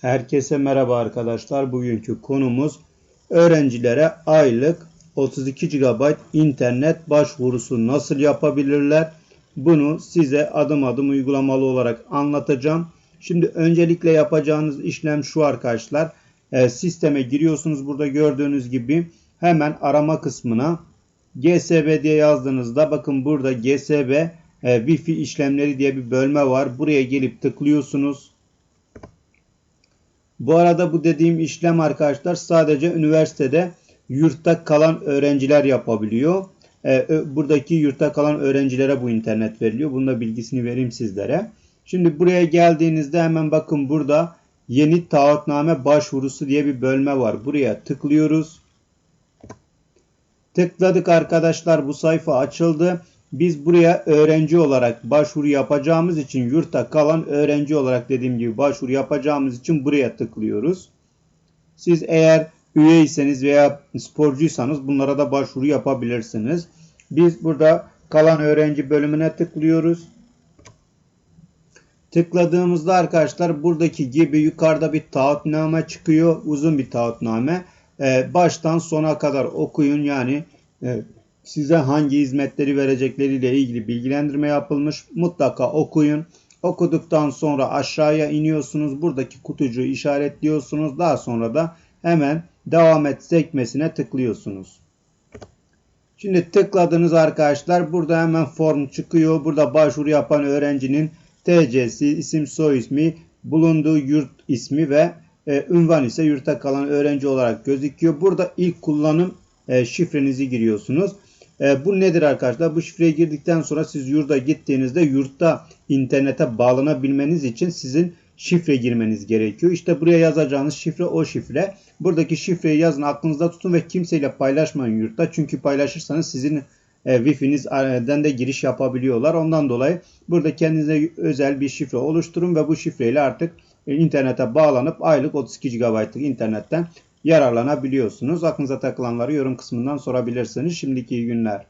Herkese merhaba arkadaşlar. Bugünkü konumuz öğrencilere aylık 32 GB internet başvurusu nasıl yapabilirler? Bunu size adım adım uygulamalı olarak anlatacağım. Şimdi öncelikle yapacağınız işlem şu arkadaşlar. E, sisteme giriyorsunuz burada gördüğünüz gibi hemen arama kısmına GSB diye yazdığınızda bakın burada GSB e, Wi-Fi işlemleri diye bir bölme var. Buraya gelip tıklıyorsunuz. Bu arada bu dediğim işlem arkadaşlar sadece üniversitede yurtta kalan öğrenciler yapabiliyor. Ee, buradaki yurtta kalan öğrencilere bu internet veriliyor. Bunun da bilgisini vereyim sizlere. Şimdi buraya geldiğinizde hemen bakın burada yeni taahhütname başvurusu diye bir bölme var. Buraya tıklıyoruz. Tıkladık arkadaşlar bu sayfa açıldı. Biz buraya öğrenci olarak başvuru yapacağımız için yurtta kalan öğrenci olarak dediğim gibi başvuru yapacağımız için buraya tıklıyoruz. Siz eğer üyeyseniz veya sporcuysanız bunlara da başvuru yapabilirsiniz. Biz burada kalan öğrenci bölümüne tıklıyoruz. Tıkladığımızda arkadaşlar buradaki gibi yukarıda bir taahhütname çıkıyor. Uzun bir taahhütname. Ee, baştan sona kadar okuyun yani e, size hangi hizmetleri verecekleriyle ilgili bilgilendirme yapılmış. Mutlaka okuyun. Okuduktan sonra aşağıya iniyorsunuz. Buradaki kutucuğu işaretliyorsunuz. Daha sonra da hemen devam et sekmesine tıklıyorsunuz. Şimdi tıkladınız arkadaşlar. Burada hemen form çıkıyor. Burada başvuru yapan öğrencinin TC'si, isim soy ismi, bulunduğu yurt ismi ve e, ünvan ise yurtta kalan öğrenci olarak gözüküyor. Burada ilk kullanım e, şifrenizi giriyorsunuz. E, bu nedir arkadaşlar? Bu şifreyi girdikten sonra siz yurda gittiğinizde yurtta internete bağlanabilmeniz için sizin şifre girmeniz gerekiyor. İşte buraya yazacağınız şifre o şifre. Buradaki şifreyi yazın aklınızda tutun ve kimseyle paylaşmayın yurtta. Çünkü paylaşırsanız sizin e, Wi-Fi'nizden de giriş yapabiliyorlar. Ondan dolayı burada kendinize özel bir şifre oluşturun ve bu şifreyle artık e, internete bağlanıp aylık 32 GB'lık internetten yararlanabiliyorsunuz. Aklınıza takılanları yorum kısmından sorabilirsiniz. Şimdiki günler.